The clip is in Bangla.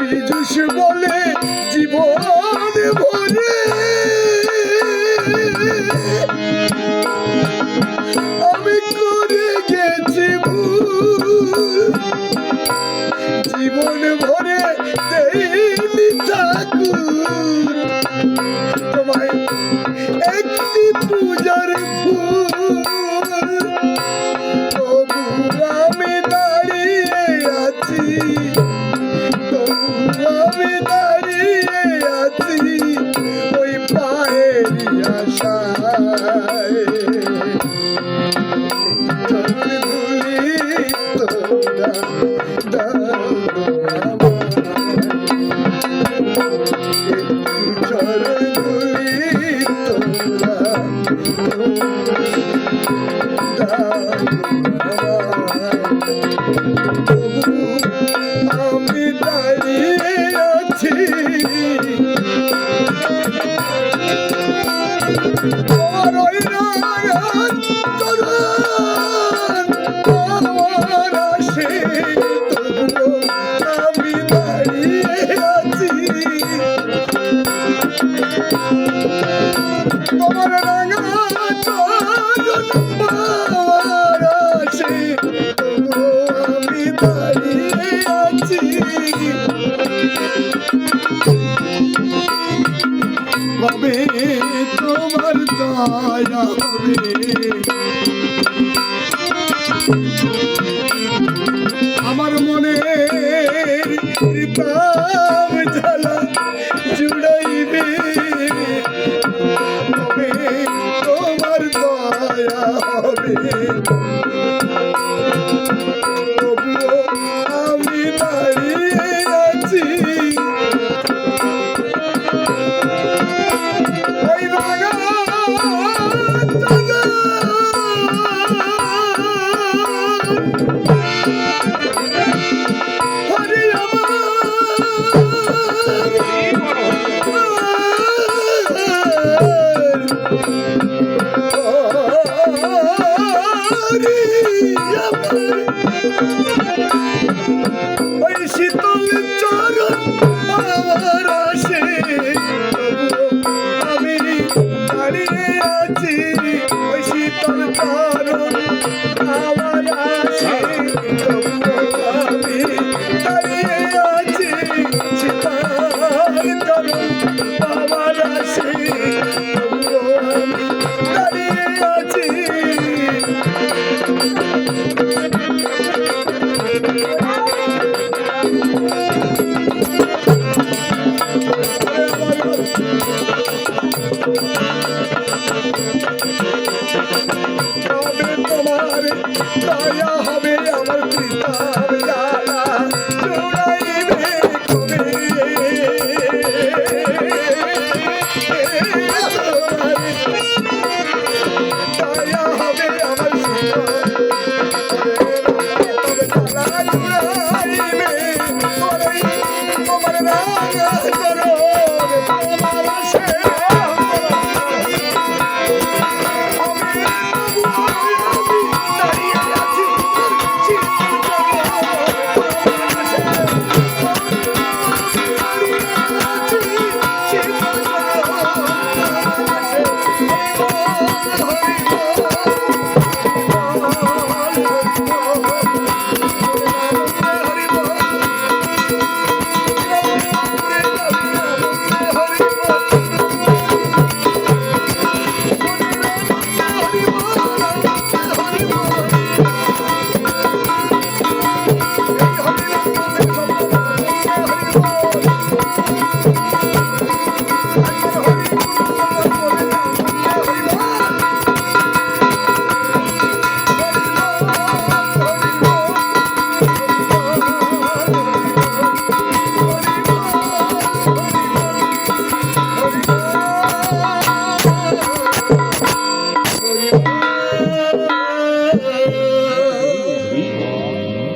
বিদুষ বলে জীবন ভরে আমি করে গেছি জীবন ভরে The. তোমার দয়া হবে। আমার মনে প্রাণ জ্বালা জুড়াইবে। তবে তোমার দয়া হবে। তারা হবে আমার পিতা।